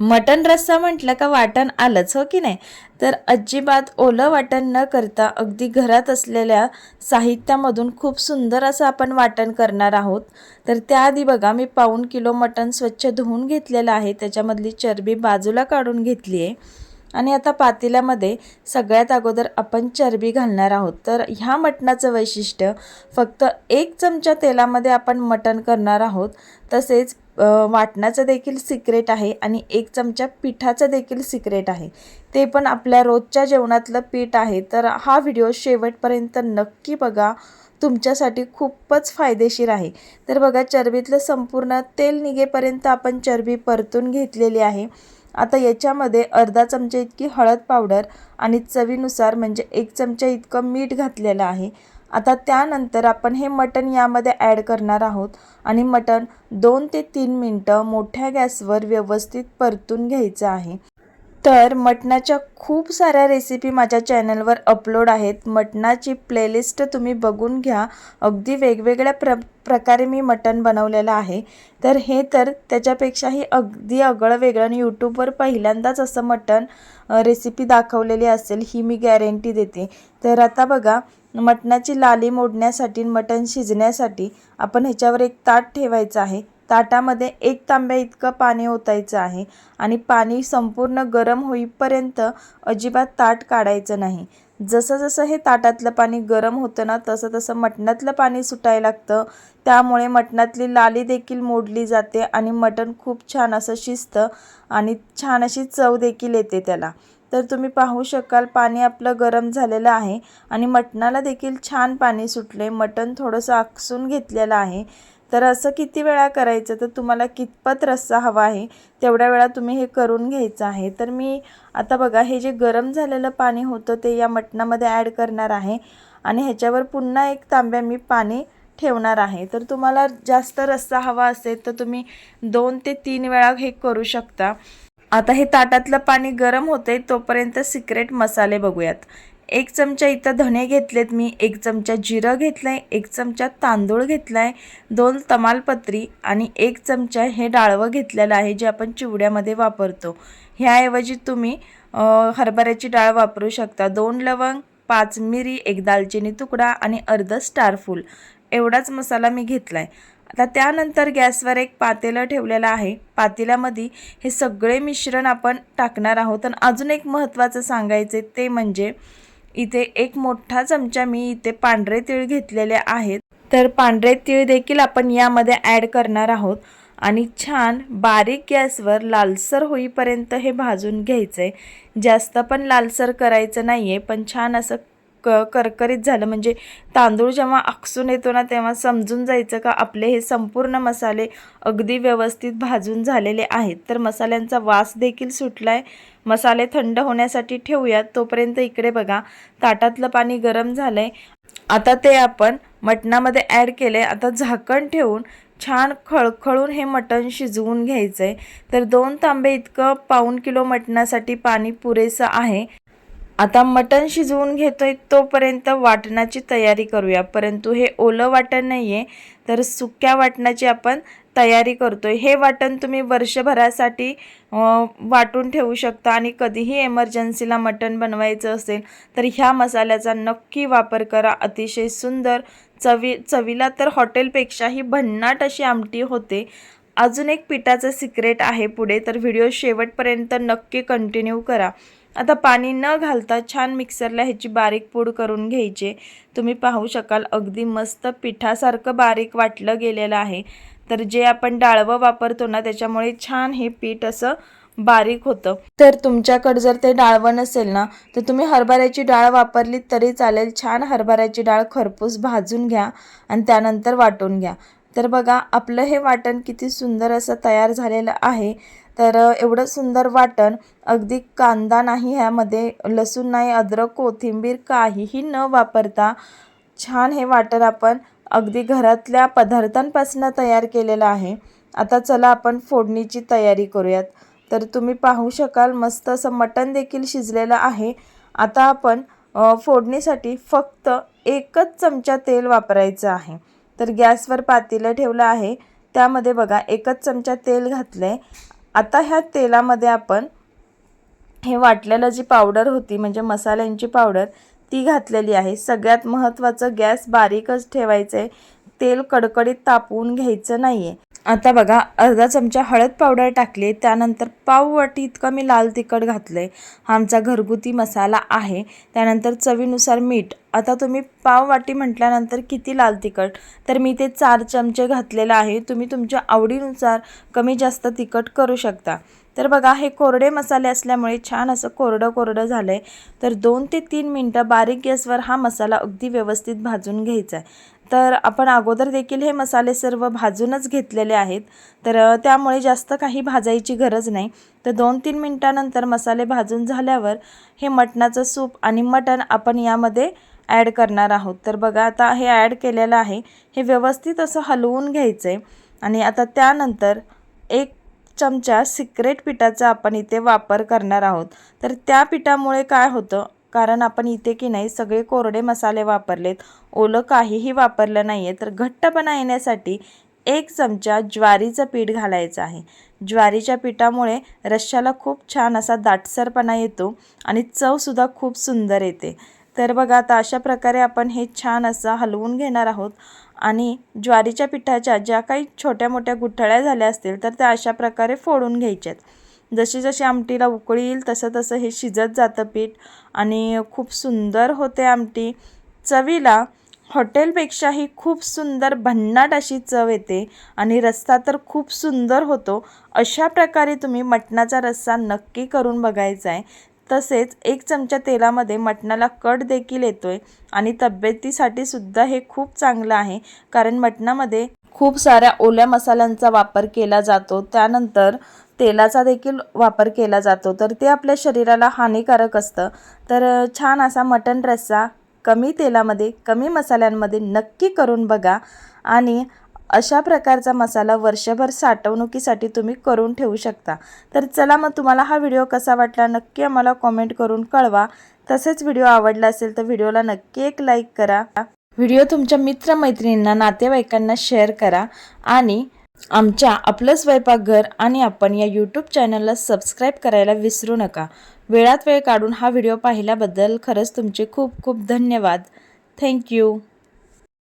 मटण रस्सा म्हटलं का वाटण आलंच हो की नाही? तर अजिबात ओलं वाटण न करता अगदी घरात असलेल्या साहित्यामधून खूप सुंदर असं आपण वाटण करणार आहोत. तर त्याआधी बघा मी पाऊण किलो मटण स्वच्छ धुवून घेतलेलं आहे. त्याच्यामधली चरबी बाजूला काढून घेतली आहे. आणि आता पातेल्यामध्ये सगळ्यात अगोदर आपण चरबी घालणार आहोत. तर ह्या मटणाचं वैशिष्ट्य फक्त एक चमचा तेलामध्ये आपण मटण करणार आहोत. तसेच वाटणाचं देखील सिक्रेट आहे आणि एक चमचा पिठाचं देखील सिक्रेट आहे. ते पण आपल्या रोजच्या जेवणातलं पीठ आहे. तर हा व्हिडिओ शेवटपर्यंत नक्की बघा. तुमच्यासाठी खूपच फायदेशीर आहे. तर बघा चरबीतलं संपूर्ण तेल निघेपर्यंत आपण चरबी परतून घेतलेली आहे. आता याच्यामध्ये अर्धा चमचा इतकी हळद पावडर आणि चवीनुसार म्हणजे एक चमचा इतकं मीठ घातलेलं आहे. आता त्यानंतर आपण हे मटण यामध्ये ॲड करणार आहोत. आणि मटण दोन ते तीन मिनटं मोठ्या गॅसवर व्यवस्थित परतून घ्यायचं आहे. तर मटणाच्या खूप साऱ्या रेसिपी माझ्या चॅनलवर अपलोड आहेत. मटणाची प्लेलिस्ट तुम्ही बघून घ्या. अगदी वेगवेगळ्या प्र प्रकारे मी मटण बनवलेलं आहे. तर हे तर त्याच्यापेक्षाही अगदी आगळं वेगळं आणि यूट्यूबवर पहिल्यांदाच असं मटण रेसिपी दाखवलेली असेल ही मी गॅरंटी देते. तर आता बघा मटणाची लाली मोडण्यासाठी मटण शिजण्यासाठी आपण ह्याच्यावर एक ताट ठेवायचं आहे. ताटामध्ये एक तांब्या इतकं पाणी ओतायचं आहे आणि पाणी संपूर्ण गरम होईपर्यंत अजिबात ताट काढायचं नाही. जसं जसं हे ताटातलं पाणी गरम होतं ना तसं तसं मटणातलं पाणी सुटायला लागतं. त्यामुळे मटणातली लाली देखील मोडली जाते आणि मटण खूप छान असं शिजतं आणि छान अशी चव देखील येते त्याला. तर तुम्ही पाहू शकाल पाणी आपलं गरम झालेलं आहे आणि मटणाला देखील छान पाणी सुटले मटण थोडंसं आकसून घेतलेलं आहे. तर असं किती वेळा करायचं? तर तुम्हाला कितपत रस्सा हवा आहे तेवढ्या वेळा तुम्ही हे करून घ्यायचं आहे. तर मी आता बघा हे जे गरम झालेलं पाणी होतं ते या मटणामध्ये ॲड करणार आहे. आणि ह्याच्यावर पुन्हा एक तांब्या मी पाणी ठेवणार आहे. तर तुम्हाला जास्त रस्सा हवा असेल तर तुम्ही दोन ते तीन वेळा हे करू शकता. आता हे ताटातलं पाणी गरम होते तोपर्यंत सिक्रेट मसाले बघूयात. एक चमचा इथं धणे घेतलेत मी एक चमचा जिरं घेतलं आहे एक चमचा तांदूळ घेतला आहे दोन तमालपत्री आणि एक चमचा हे डाळवं घेतलेलं आहे जे आपण चिवड्यामध्ये वापरतो. ह्याऐवजी तुम्ही हरभऱ्याची डाळ वापरू शकता. दोन लवंग पाच मिरी एक दालचिनी तुकडा आणि अर्ध स्टारफूल एवढाच मसाला मी घेतला आहे आता त्यानंतर गॅसवर एक पातेलं ठेवलेलं आहे. पातेल्यामध्ये हे सगळे मिश्रण आपण टाकणार आहोत. आणि अजून एक महत्त्वाचं सांगायचे ते म्हणजे इथे एक मोठा चमचा मी इथे पांढरे तीळ घेतलेले आहेत. तर पांढरे तीळ देखील आपण यामध्ये ॲड करणार आहोत. आणि छान बारीक गॅसवर लालसर होईपर्यंत हे भाजून घ्यायचं आहे जास्त पण लालसर करायचं नाही आहे पण छान असं क करकरीत झालं. म्हणजे तांदूळ जेव्हा आकसून येतो ना तेव्हा समजून जायचं का आपले हे संपूर्ण मसाले अगदी व्यवस्थित भाजून झालेले आहेत. तर मसाल्यांचा वास देखील सुटला आहे मसाले थंड होण्यासाठी ठेवूयात. तोपर्यंत इकडे बघा ताटातलं पाणी गरम झालं आहे आता ते आपण मटणामध्ये ॲड केले आता झाकण ठेवून छान खळखळून हे मटण शिजवून घ्यायचं आहे तर दोन तांबे इतकं पाऊण किलो मटणासाठी पाणी पुरेसं आहे. आता मटण शिजवून घेतोय तोपर्यंत वाटणाची तयारी करूया. परंतु हे ओलं वाटण नाही आहे तर सुक्या वाटणाची आपण तयारी करतोय. हे वाटण तुम्ही वर्षभरासाठी वाटून ठेवू शकता आणि कधीही एमर्जन्सीला मटण बनवायचं असेल तर ह्या मसाल्याचा नक्की वापर करा. अतिशय सुंदर चवी चवीला तर हॉटेलपेक्षाही भन्नाट अशी आमटी होते. अजून एक पिठाचं सिक्रेट आहे पुढे तर व्हिडिओ शेवटपर्यंत नक्की कंटिन्यू करा. आता पाणी न घालता छान मिक्सरला ह्याची बारीक पूड करून घ्यायची. तुम्ही पाहू शकाल अगदी मस्त पिठासारखं बारीक वाटलं गेलेलं आहे. तर जे आपण डाळवं वापरतो ना त्याच्यामुळे छान हे पीठ असं बारीक होतं. तर तुमच्याकडे जर ते डाळवं नसेल ना तर तुम्ही हरभऱ्याची डाळ वापरली तरी चालेल. छान हरभऱ्याची डाळ खरपूस भाजून घ्या आणि त्यानंतर वाटून घ्या. तर बघा आपलं हे वाटण किती सुंदर असं तयार झालेलं आहे. तर एवढं सुंदर वाटण अगदी कांदा नाही ह्यामध्ये लसूण नाही अद्रक कोथिंबीर काहीही न वापरता छान हे वाटण आपण अगदी घरातल्या पदार्थांपासून तयार केलेलं आहे. आता चला आपण फोडणीची तयारी करूयात. तर तुम्ही पाहू शकाल मस्त असं मटण देखील शिजलेलं आहे. आता आपण फोडणीसाठी फक्त एकच चमचा तेल वापरायचं आहे. तर गॅसवर पातेलं ठेवलं आहे. त्यामध्ये बघा एकच चमचा तेल घातलं आहे आता ह्या तेलामध्ये आपण हे वाटलेलं जी पावडर होती म्हणजे मसाल्यांची पावडर ती घातलेली आहे. सगळ्यात महत्त्वाचं गॅस बारीकच ठेवायचं आहे तेल कडकडीत तापवून घ्यायचं नाही आहे आता बघा अर्धा चमचा हळद पावडर टाकली त्यानंतर पाव वाटी इतकं मी लाल तिखट घातलं आहे हा आमचा घरगुती मसाला आहे. त्यानंतर चवीनुसार मीठ. आता तुम्ही पाव वाटी म्हटल्यानंतर किती लाल तिखट? तर मी ते चार चमचे घातलेलं आहे. तुम्ही तुमच्या आवडीनुसार कमी जास्त तिखट करू शकता. तर बघा हे कोरडे मसाले असल्यामुळे छान असं कोरडं कोरडं झालं आहे तर दोन ते तीन मिनटं बारीक गॅसवर हा मसाला अगदी व्यवस्थित भाजून घ्यायचा आहे तर आपण अगोदर देखील हे मसाले सर्व भाजूनच घेतलेले आहेत. तर त्यामुळे जास्त काही भाजायची गरज नाही. तर दोन तीन मिनटानंतर मसाले भाजून झाल्यावर हे मटणाचं सूप आणि मटण आपण यामध्ये ॲड करणार आहोत. तर बघा आता हे ॲड केलेलं आहे. हे व्यवस्थित असं हलवून घ्यायचं आहे आणि आता त्यानंतर एक चमचा सिक्रेट पिठाचा आपण इथे वापर करणार आहोत. तर त्या पिठामुळे काय होतं? कारण आपण इथे की नाही सगळे कोरडे मसाले वापरलेत ओलं काहीही वापरलं नाही आहे तर घट्टपणा येण्यासाठी एक चमचा ज्वारीचं पीठ घालायचं आहे. ज्वारीच्या पिठामुळे रश्श्याला खूप छान असा दाटसरपणा येतो आणि चवसुद्धा खूप सुंदर येते. तर बघा आता अशा प्रकारे आपण हे छान असं हलवून घेणार आहोत आणि ज्वारीच्या पिठाच्या ज्या काही छोट्या मोठ्या गुठळ्या झाल्या असतील तर त्या अशा प्रकारे फोडून घ्यायच्यात. जशी जशी आमटीला उकळी येईल तसं तसं हे शिजत जातं पीठ आणि खूप सुंदर होते आमटी. चवीला हॉटेलपेक्षाही खूप सुंदर भन्नाट अशी चव येते आणि रस्सा तर खूप सुंदर होतो. अशा प्रकारे तुम्ही मटणाचा रस्सा नक्की करून बघायचा आहे. तसेच एक चमचा तेलामध्ये मटणाला कट देखील आहे आणि तब्येतीसाठी सुद्धा हे खूप चांगलं आहे. कारण मटणामध्ये खूप साऱ्या ओल्या मसाल्यांचा वापर केला जातो. त्यानंतर तेलाचा देखील वापर केला जातो. तर ते आपल्या शरीराला हानिकारक असतं. तर छान असा मटण रस्सा कमी तेलामध्ये कमी मसाल्यांमध्ये नक्की करून बघा आणि अशा प्रकारचा मसाला वर्षभर साठवणुकीसाठी तुम्ही करून ठेवू शकता. तर चला मग तुम्हाला हा व्हिडिओ कसा वाटला नक्की आम्हाला कॉमेंट करून कळवा. तसेच व्हिडिओ आवडला असेल तर व्हिडिओला नक्की एक लाईक करा. व्हिडिओ तुमच्या मित्रमैत्रिणींना नातेवाईकांना शेअर करा आणि आमच्या आपलं स्वयंपाकघर आणि आपण या यूट्यूब चॅनलला सबस्क्राईब करायला विसरू नका. वेळात वेळ काढून हा व्हिडिओ पाहिल्याबद्दल खरंच तुमचे खूप खूप धन्यवाद. थँक्यू